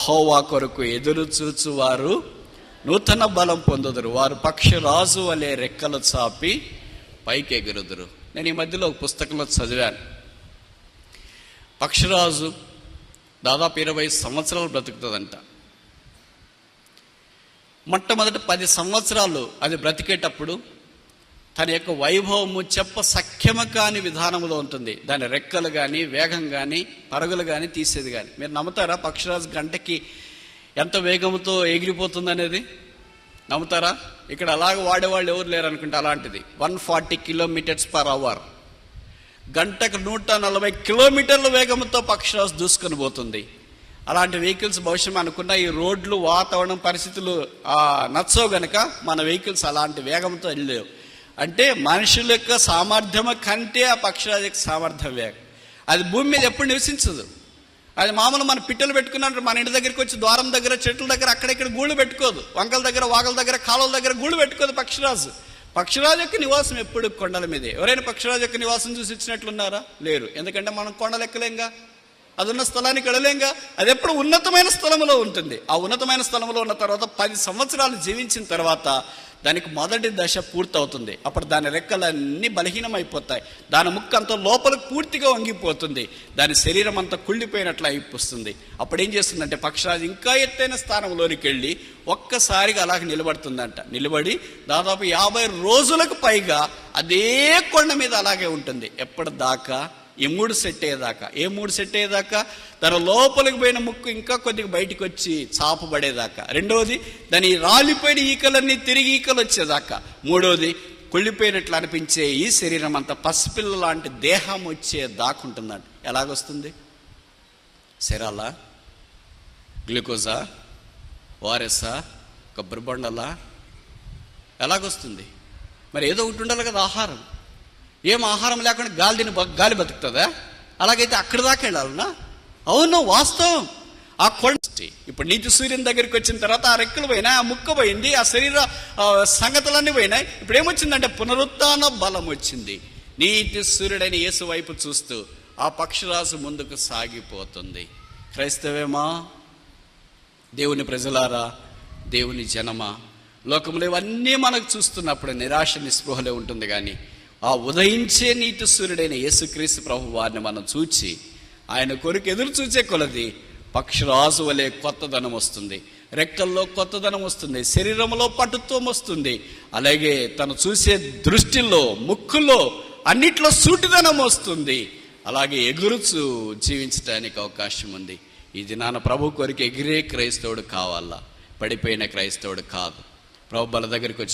హోవా కొరకు ఎదురు చూచు వారు నూతన బలం పొందుదురు. వారు పక్షిరాజు అనే రెక్కలు చాపి పైకి ఎగురుదురు నేను ఈ మధ్యలో ఒక పుస్తకంలో చదివాను. పక్షిరాజు దాదాపు ఇరవై సంవత్సరాలు బ్రతుకుతుందంట. మొట్టమొదటి పది సంవత్సరాలు అది బ్రతికేటప్పుడు తన యొక్క వైభవము చెప్ప సఖ్యమ కాని విధానంలో ఉంటుంది. దాని రెక్కలు కానీ వేగం కానీ పరుగులు కానీ తీసేది కానీ మీరు నమ్ముతారా పక్షిరాజు గంటకి ఎంత వేగంతో ఎగిరిపోతుంది అనేది నమ్ముతారా? ఇక్కడ అలాగ వాడేవాళ్ళు ఎవరు లేరు అనుకుంటే అలాంటిది. One forty kilometres per hour. గంటకు నూట నలభై కిలోమీటర్ల వేగంతో పక్షిరాజు దూసుకొని పోతుంది. అలాంటి వెహికల్స్ భవిష్యం అనుకున్న ఈ రోడ్లు వాతావరణం పరిస్థితులు నచ్చవు గనక మన వెహికల్స్ అలాంటి వేగంతో వెళ్ళలేవు. అంటే మనుషుల యొక్క సామర్థ్యం కంటే ఆ పక్షిరాజు సామర్థ్యం వేగ అది భూమి మీద ఎప్పుడు నివసించదు. అది మామూలు మన పిట్టలు పెట్టుకున్నట్టు మన ఇంటి దగ్గరికి వచ్చి ద్వారం దగ్గర చెట్ల దగ్గర అక్కడెక్కడ గూళ్ళు పెట్టుకోదు. వంకల దగ్గర వాగల దగ్గర కాలువల దగ్గర గూళ్ళు పెట్టుకోదు పక్షిరాజు. పక్షిరాజు యొక్క నివాసం ఎప్పుడు కొండల మీదే. ఎవరైనా పక్షిరాజు యొక్క నివాసం చూసి ఇచ్చినట్లున్నారా? లేరు. ఎందుకంటే మనం కొండలు ఎక్కలేంగా అది ఉన్న స్థలానికి వెళ్ళలేంగా? అది ఎప్పుడు ఉన్నతమైన స్థలంలో ఉంటుంది. ఆ ఉన్నతమైన స్థలంలో ఉన్న తర్వాత పది సంవత్సరాలు జీవించిన తర్వాత దానికి మొదటి దశ పూర్తవుతుంది. అప్పుడు దాని రెక్కలన్నీ బలహీనమైపోతాయి. దాని ముక్క అంత లోపలికి పూర్తిగా వంగిపోతుంది. దాని శరీరం అంతా కుళ్ళిపోయినట్లు అయిపోతుంది అప్పుడు ఏం చేస్తుందంటే పక్షరాజు ఇంకా ఎత్తైన స్థానంలోనికి వెళ్ళి ఒక్కసారిగా అలాగ నిలబడుతుందంట. నిలబడి దాదాపు యాభై రోజులకు పైగా అదే కొండ మీద అలాగే ఉంటుంది. ఎప్పటిదాకా? ఈ మూడు సెట్ అయ్యేదాకా. ఏ మూడు సెట్ అయ్యేదాకా? తన లోపలికి పోయిన ముక్కు ఇంకా కొద్దిగా బయటికి వచ్చి చాపబడేదాకా. రెండవది దాని రాలిపోయిన ఈకలన్నీ తిరిగి ఈకలు వచ్చేదాకా. మూడవది కుళ్ళిపోయినట్లు అనిపించే ఈ శరీరం అంత పసిపిల్ల లాంటి దేహం వచ్చే దాకుంటుందంట ఎలాగొస్తుంది? సెరాలా? గ్లూకోజా? ఓఆర్ఎస్ఆ? కొబ్బరి బొండలా? ఎలాగొస్తుంది? మరి ఏదో ఒకటి ఉండాలి కదా ఆహారం. ఏం ఆహారం లేకుండా గాలి తిని గాలి బతుకుతుందా? అలాగైతే అక్కడి దాకా వెళ్ళాలనా అవును వాస్తవం. ఆ కొండ ఇప్పుడు నీతి సూర్యుని దగ్గరికి వచ్చిన తర్వాత ఆ రెక్కలు పోయినాయి ఆ ముక్క పోయింది ఆ శరీర సంగతులన్నీ పోయినాయి. ఇప్పుడు ఏమొచ్చిందంటే పునరుత్థాన బలం వచ్చింది. నీతి సూర్యుడైన యేసు వైపు చూస్తూ ఆ పక్షిరాజు ముందుకు సాగిపోతుంది. క్రైస్తవేమా? దేవుని ప్రజలారా దేవుని జనమా? లోకంలో ఇవన్నీ మనకు చూస్తున్నప్పుడు నిరాశ నిస్పృహలే ఉంటుంది కానీ ఆ ఉదయించే నీటి సూర్యుడైన యేసుక్రీస్తు ప్రభు వారిని మనం చూచి ఆయన కొరకు ఎదురు చూచే కొలది పక్షిరాజు వలె కొత్తదనం వస్తుంది. రెక్కల్లో కొత్తదనం వస్తుంది. శరీరంలో పటుత్వం వస్తుంది. అలాగే తను చూసే దృష్టిలో ముక్కులో అన్నిట్లో సూటిదనం వస్తుంది. అలాగే ఎగురుచు జీవించడానికి అవకాశం ఉంది. ఈ దినాన ప్రభు కొరికి ఎగిరే క్రైస్తవుడు కావాలా? పడిపోయిన క్రైస్తవుడు కాదు. ప్రభు బల దగ్గరికి వచ్చి